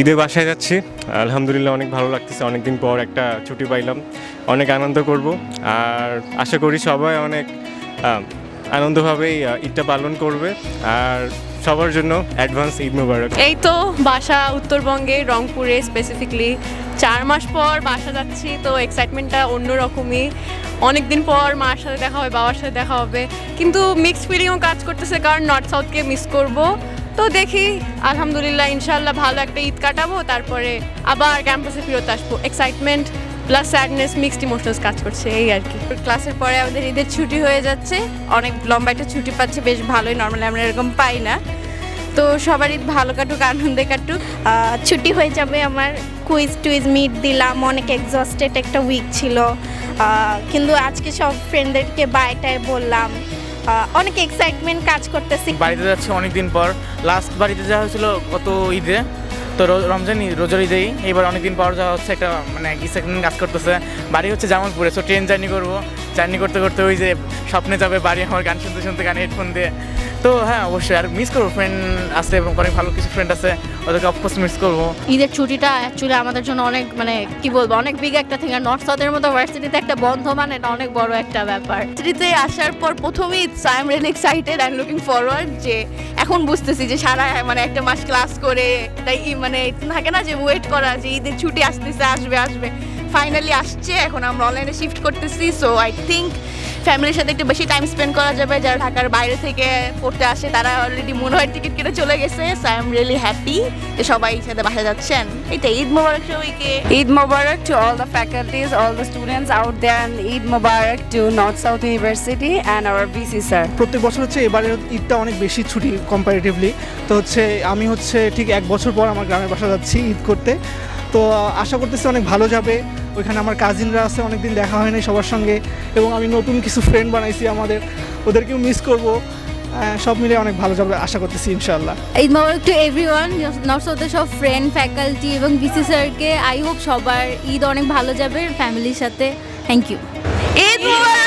ঈদে বাসায় যাচ্ছি। আলহামদুলিল্লাহ অনেক ভালো লাগতেছে। অনেকদিন পর একটা ছুটি পাইলাম। অনেক আনন্দ করব। আর আশা করি সবাই অনেক আনন্দভাবেই ঈদটা পালন করবে। আর সবার জন্য অ্যাডভান্স ঈদ মুবারক। এই তো বাসা উত্তরবঙ্গে, রংপুরে স্পেসিফিকলি চার মাস পর বাসা যাচ্ছি। তো এক্সাইটমেন্টটা অন্যরকমই। অনেক দিন পর মার সাথে দেখা হবে, বাবার সাথে দেখা হবে। কিন্তু মিক্সড ফিলিংও কাজ করতেছে কারণ নর্থ সাউথকে মিস করব। তো দেখি আলহামদুলিল্লাহ ইনশাল্লাহ ভালো একটা ঈদ কাটাবো তারপরে আবার ক্যাম্পাসে ফেরত আসব। Excitement plus sadness mixed emotions কাজ করছে এই আর কি। ক্লাসের পরে আমাদের ঈদের ছুটি হয়ে যাচ্ছে অনেক লম্বা একটা ছুটি পাচ্ছে বেশ ভালোই নর্মালি আমরা এরকম পাই না। তো সবার ঈদ ভালো কাটুক আনন্দে কাটুক। ছুটি হয়ে যাবে আমার কুইজ টুইজ মিট দিলাম অনেক এক্সস্টেড একটা উইক ছিল। কিন্তু আজকে সব ফ্রেন্ডদেরকে বাইটায় বললাম। অনেক এক্সাইটমেন্ট কাজ করতেছি। বাড়িতে যাচ্ছি অনেকদিন পর। লাস্ট বাড়িতে যাওয়া হয়েছিল গত ঈদে। তো রমজান রোজার ঈদেই। এবার অনেকদিন পর যাওয়া হচ্ছে একটা মানে এক্সাইটমেন্ট কাজ করতেছে। বাড়ি হচ্ছে জামালপুরে সো ট্রেন জার্নি করব। জার্নি করতে করতে ওই যে স্বপ্নে যাবে বাড়ি আমার গান শুনতে শুনতে গান হেডফোন দিয়ে। তো হ্যাঁ অবশ্যই আর মিস করব ফ্রেন্ড আছে এবং অনেক ভালো কিছু ফ্রেন্ড আছে ওদেরকে অফকোর্স মিস করব। ঈদের ছুটিটা অ্যাকচুয়ালি আমাদের জন্য অনেক মানে কি বলব অনেক বিগ একটা থিং আর নর্থ সাউথের মতো ভার্সিটিতে একটা বন্ধ মানে এটা অনেক বড় একটা ব্যাপার। সিটিতে আসার পর প্রথমেই I am really excited and looking forward যে এখন বুঝতেছি যে সারা মানে একটা মাস ক্লাস করে তাই মানে থাকে না যে ওয়েট করা যে ঈদের ছুটি আসতেছে আসবে আসবে। ফাইনালি আসছে এখন আমরা অনলাইনে শিফট করতেছি সো আই থিঙ্ক ফ্যামিলির সাথে একটু বেশি টাইম স্পেন্ড করা যাবে যারা ঢাকার বাইরে থেকে পড়তে আসে তারা অলরেডি মনে হয় টিকিট কেটে চলে গেছে so I am really happy যে সবাই সাথে বাসা যাচ্ছেন। এটা ঈদ মোবারক সবাইকে। Eid Mubarak to all the faculties, all the students out there, and Eid Mubarak to North South University and our VC sir. প্রত্যেক বছর হচ্ছে এবারের ঈদটা অনেক বেশি ছুটি কম্পারেটিভলি তো হচ্ছে আমি হচ্ছে ঠিক এক বছর পর আমার গ্রামের বাসা যাচ্ছি ঈদ করতে। তো আশা করতেছি অনেক ভালো যাবে। ওইখানে আমার কাজিনরা আছে অনেকদিন দেখা হয়নি সবার সঙ্গে। এবং আমি নতুন কিছু ফ্রেন্ড বানাইছি আমাদের। ওদেরকেও মিস করব। সব মিলে অনেক ভালো যাবে আশা করতেছি ইনশাআল্লাহ। Eid Mubarak to everyone north সাউথের সব ফ্রেন্ড ফ্যাকাল্টি এবং বিসি স্যারকে আই হোপ সবার ঈদ অনেক ভালো যাবে ফ্যামিলির সাথে। Thank you Eid Mubarak!